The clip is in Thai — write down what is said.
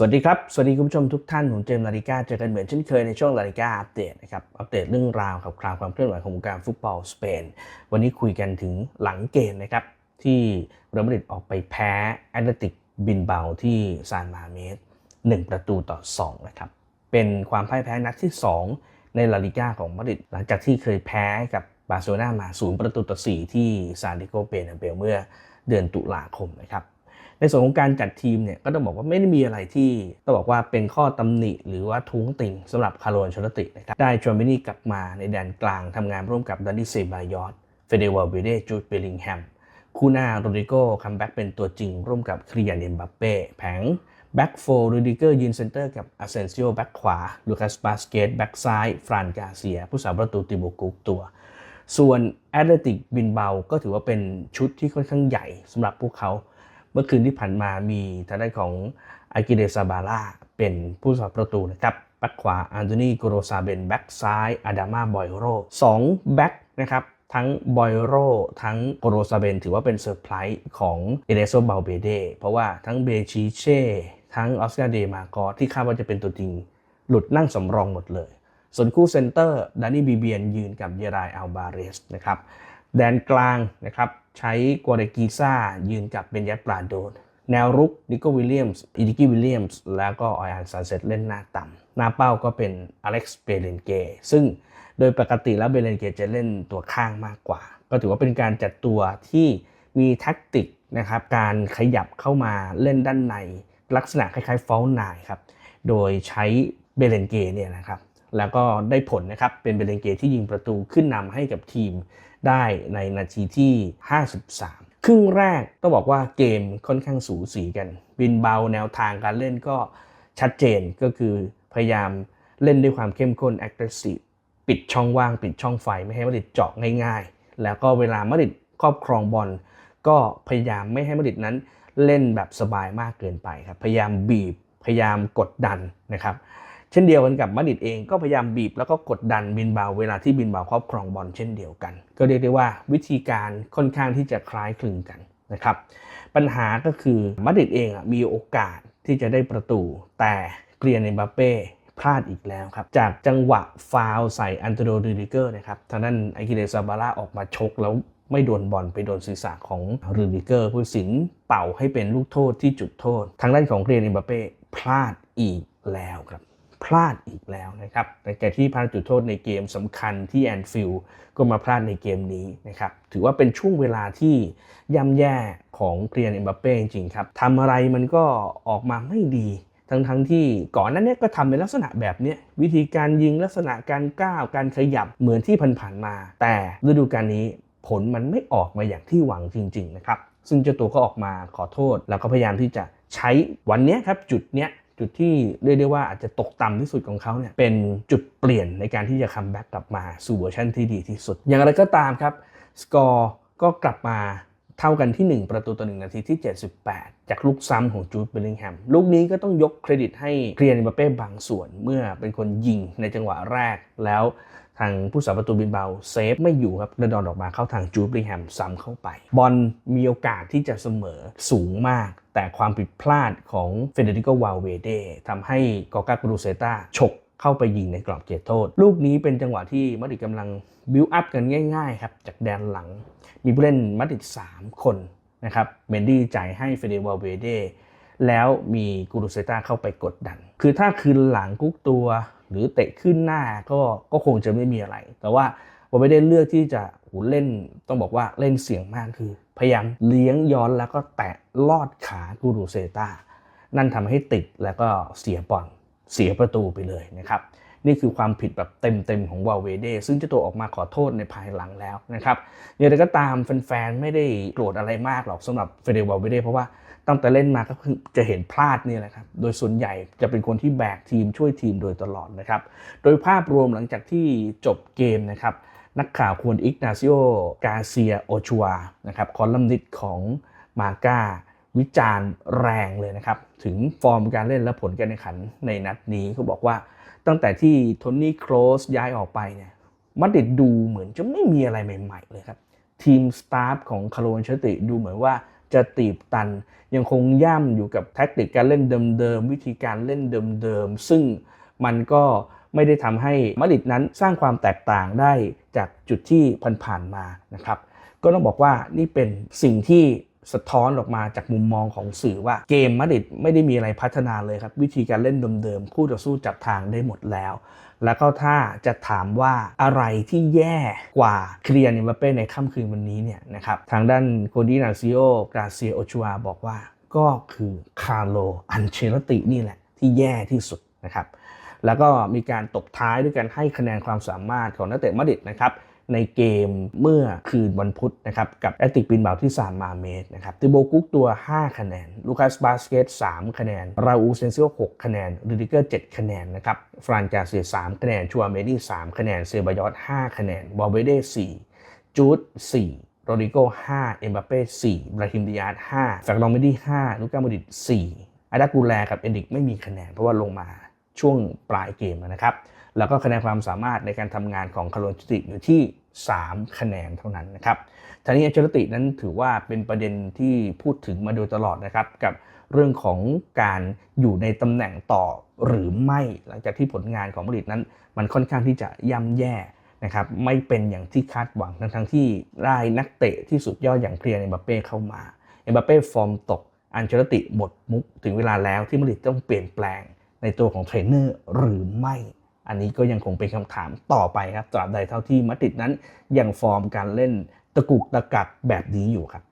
สวัสดีครับ สวัสดีคุณผู้ชมทุกท่าน ผมเจมส์ลาริก้า เจอกันเหมือนเช่นเคยในช่วงลาริก้าอัปเดตนะครับ อัปเดตเรื่องราวข่าวคราวความเคลื่อนไหวของวงการฟุตบอลสเปน วันนี้คุยกันถึงหลังเกมนะครับ ที่เรอัลมาดริดออกไปแพ้แอตเลติกบินเบาที่ซานมาเมส1ประตูต่อ2นะครับ เป็นความพ่ายแพ้นัดที่ 2 ในลาลิก้าของมาดริดหลังจากที่เคยแพ้กับบาร์เซโลนามา 0 ประตูต่อ 4 ที่ซานดิโกเปนาเบลเมื่อเดือนตุลาคมนะครับ ในส่วนของการจัดทีมเนี่ยก็ต้องบอกว่าไม่ได้มีอะไรที่ต้องบอกว่าเป็นข้อตำหนิหรือว่าทุ้งติงสำหรับคาร์โลนชลตินะครับได้ชวนมินี่กลับมาในแดนกลางทำงานร่วมกับดันดิเซบายอตเฟเดวาเวเดจูดเบลิงแฮมคู่หน้าโรดิโกคัมแบ็กเป็นตัวจริงร่วมกับคริยานเอ็มบัปเป้แผงแบ็กโฟร์รูดิเกอร์ยืนเซนเตอร์กับอาเซนซิโอแบ็กขวาลูคัสบาสเกตแบ็กซ้าย ฟรานกาเซีย ผู้สาประตูติโบกุกตัว ส่วนแอตเลติกบินเบาก็ถือว่าเป็นชุดที่ค่อนข้างใหญ่สำหรับพวกเขา มื่อคืนที่ผ่านมามีทางด้านของอากิเดซาบาร่าเป็นผู้สาประตูนะครับแบ็คขวาอันโตนีโกโรซาเบนแบ็คซ้ายอาดามาบอยโรสองแบ็คนะครับทั้งบอยโรทั้งโกโรซาเบนถือว่าเป็นเซอร์ไพรส์ของเอเดโซบาเบเดเพราะว่าทั้งเบชิเช่ทั้งออสการ์เดมากอที่คาดว่าจะเป็นตัวจริง หลุดนั่งสำรองหมดเลย ส่วนคู่เซนเตอร์ดานี่บีเบียนยืนกับเยรายอัลบาเรสนะครับ แดนกลางนะครับใช้กัวเรกีซ่ายืนกับเบนยัตปราโดน แนวรุกนิโกวิลเลียมส์อิดิกิวิลเลียมส์แล้วก็ออยอันซานเซตเล่นหน้าต่ำหน้าเป้าก็เป็นอเล็กซ์เบเลนเกซึ่งโดยปกติแล้วเบเลนเกจะเล่นตัวข้างมากกว่า ก็ถือว่าเป็นการจัดตัวที่มีแท็กติกนะครับการขยับเข้ามาเล่นด้านใน ลักษณะคล้ายๆฟอลนายครับโดยใช้เบเลนเกเนี่ยนะครับ แล้วก็ได้ผลนะครับ เป็นเบเลนเกที่ยิงประตูขึ้นนำให้กับทีมได้ในนาทีที่ 53 ครึ่งแรกต้องบอกว่าเกมค่อนข้างสูสีกัน บินเบาแนวทางการเล่นก็ชัดเจนก็คือพยายามเล่นด้วยความเข้มข้น aggressive ปิดช่องว่าง ปิดช่องไฟไม่ให้มาดริดเจาะง่ายๆ แล้วก็เวลามาดริดครอบครองบอลก็พยายามไม่ให้มาดริดนั้นเล่นแบบสบายมากเกินไปครับ พยายามบีบ พยายามกดดันนะครับ เช่นเดียวกันกับมาดริดเองก็พยายามบีบแล้วก็กดดันบินบาเวลาที่บินบาครอบครองบอลเช่นเดียวกัน ก็เรียกได้ว่าวิธีการค่อนข้างที่จะคล้ายคลึงกันนะครับ ปัญหาก็คือมาดริดเองมีโอกาสที่จะได้ประตู แต่เกรียนเอ็มบัปเป้พลาดอีกแล้วครับ จากจังหวะฟาวใส่อันโตโดริเกอร์นะครับทางด้านไอคิเลซาบาร่าออกมาชกแล้วไม่โดนบอลไปโดนศีรษะของรูดิเกอร์ผู้สินเป่าให้เป็นลูกโทษที่จุดโทษ ทางด้านของเกรียนอ็มบัปเป้พลาดอีกแล้วครับ พลาดอีกแล้วนะครับหลังจากที่พลาดจุดโทษในเกมสำคัญที่แอนฟิลด์ก็มาพลาดในเกมนี้นะครับถือว่าเป็นช่วงเวลาที่ย่ำแย่ของเกรียนเอ็มบัปเป้จริงครับทำอะไรมันก็ออกมาไม่ดีทั้งๆทที่ก่อนนั้นเนี่ยก็ทำในลักษณะแบบนี้วิธีการยิงลักษณะการก้าวการขยับเหมือนที่ผ่านๆมา แต่ฤดูกาลนี้ผลมันไม่ออกมาอย่างที่หวังจริง ๆ นะครับ ซึ่งเจ้าตัวก็ออกมาขอโทษ แล้วก็พยายามที่จะใช้วันนี้ครับจุดเนี้ย จุดที่เรียกได้ว่าอาจจะตกต่ำที่สุดของเขาเนี่ยเป็นจุดเปลี่ยนในการที่จะคัมแบ็กกลับมาสู่เวอร์ชันที่ดีที่สุด อย่างไรก็ตามครับสกอร์ก็กลับมาเท่ากันที่ 1 ประตูต่อ1นาทีที่ 78 จากลูกซ้ำของจูดเบลลิงแฮม ลูกนี้ก็ต้องยกเครดิตให้เกรียนมบปเป้บางส่วน เมื่อเป็นคนยิงในจังหวะแรก แล้วทางผู้สาประตูบินเบาเซฟไม่อยู่ครับกระดอนออกมาเข้าทางจูบลิงแฮมซ้ำเข้าไป บอลมีโอกาสที่จะเสมอสูงมาก แต่ความผิดพลาดของเฟเดริโกวาเวเดทำให้กอกากรูเซตาฉกเข้าไปยิงในกรอบเขตโทษ ลูกนี้เป็นจังหวะที่มาดริดกำลังบิวอัพกันง่ายๆครับจากแดนหลัง มีผู้เล่นมาดริด3 คนนะครับเมนดี้จ่ายให้เฟเดวาเวเดแล้วมีกูรูเซตาเข้าไปกดดัน คือถ้าคืนหลังกุ๊กตัว หรือเตะขึ้นหน้าก็ก็คงจะไม่มีอะไร แต่ว่าผมไม่ได้เลือกที่จะ หูเล่นต้องบอกว่าเล่นเสียงมากคือ พยายามเลี้ยงย้อนแล้วก็แตะลอดขากูรูเซตานั่นทำให้ติดแล้วก็เสียบอลเสียประตูไปเลยนะครับ นี่คือความผิดแบบเต็มๆของวาเวเดซึ่งเจ้าตัวออกมาขอโทษในภายหลังแล้วนะครับอย่างไรก็ตามแฟนๆ ไม่ได้โกรธอะไรมากหรอกสำหรับเฟเดวาเวเดเพราะว่าตั้งแต่เล่นมาก็คือจะเห็นพลาดนี่แหละครับ โดยส่วนใหญ่จะเป็นคนที่แบกทีมช่วยทีมโดยตลอดนะครับ โดยภาพรวมหลังจากที่จบเกมนะครับ นักข่าวควรอิกนาซิโอกาเซียโอชัวนะครับคอลัมนิสต์ของมาก้าวิจารณ์แรงเลยนะครับ ถึงฟอร์มการเล่นและผลการแข่งขันในนัดนี้เขาบอกว่าตั้งแต่ที่โทนี่โครสย้ายออกไปเนี่ยมาดริดดูเหมือนจะไม่มีอะไรใหม่ๆเลยครับ ทีมสตาฟของคาร์โลนเชติดูเหมือนว่าจะตีบตันยังคงย่ำอยู่กับแท็กติกการเล่นเดิมๆ วิธีการเล่นเดิมๆ ซึ่งมันก็ ไม่ได้ทำให้มาดริดนั้นสร้างความแตกต่างได้จากจุดที่ผ่านๆมานะครับ ก็ต้องบอกว่านี่เป็นสิ่งที่สะท้อนออกมาจากมุมมองของสื่อว่าเกมมาดริดไม่ได้มีอะไรพัฒนาเลยครับ วิธีการเล่นเดิมๆคู่ต่อสู้จับทางได้หมดแล้ว แล้วก็ถ้าจะถามว่าอะไรที่แย่กว่าเคลียร์นิมบัปเป้ในค่ำคืนวันนี้เนี่ยนะครับทางด้านโคดีนาซิโอกราเซียโอชัวบอกว่าก็คือคาร์โลอันเชลตินี่แหละที่แย่ที่สุดนะครับ แล้วก็มีการตบท้ายด้วยการให้คะแนนความสามารถของนักเตะมาดริดนะครับในเกมเมื่อคืนวันพุธนะครับกับแอตติกบินเบาที่ซานมาเมสนะครับติโบกุ๊กตัว 5 คะแนน ลูคัสบาสเกต 3 คะแนน ราอูเซนซิโอ6คะแนนรูดิเกอร์ 7 คะแนนนะครับฟรานกาเซีย3คะแนน ชัวเมดี้ 3 คะแนน เซบายอส5คะแนน บอเวเด้ 4 จูด 4 โรดิโก้ 5 เอ็มบัปเป้ 4 บราฮิมดิยาส5แฟกลองเมดี้ 5 ลูก้าโมดิต4อาดากูแลกับเอนดิกไม่มีคะแนนเพราะว่าลงมา ช่วงปลายเกมนะครับ แล้วก็คะแนนความสามารถในการทำงานของคาร์ลจิติอยู่ที่ 3 คะแนนเท่านั้นนะครับทางนี้อัลเชลตินั้นถือว่าเป็นประเด็นที่พูดถึงมาโดยตลอดนะครับ กับเรื่องของการอยู่ในตำแหน่งต่อหรือไม่หลังจากที่ผลงานของมาดริดนั้น มันค่อนข้างที่จะย่ำแย่นะครับไม่เป็นอย่างที่คาดหวังทั้งทั้งที่ได้นักเตะที่สุดยอดอย่างเคลียร์เอ็มบัปเป้เข้ามาเอ็มบัปเป้ฟอร์มตกอันเชลติหมดมุกถึงเวลาแล้วที่มาริดต้องเปลี่ยนแปลง ในตัวของเทรนเนอร์หรือไม่ อันนี้ก็ยังคงเป็นคำถามต่อไปครับตราบใดเท่าที่มาดติดนั้นยังฟอร์มการเล่นตะกุกตะกักแบบนี้อยู่ครับ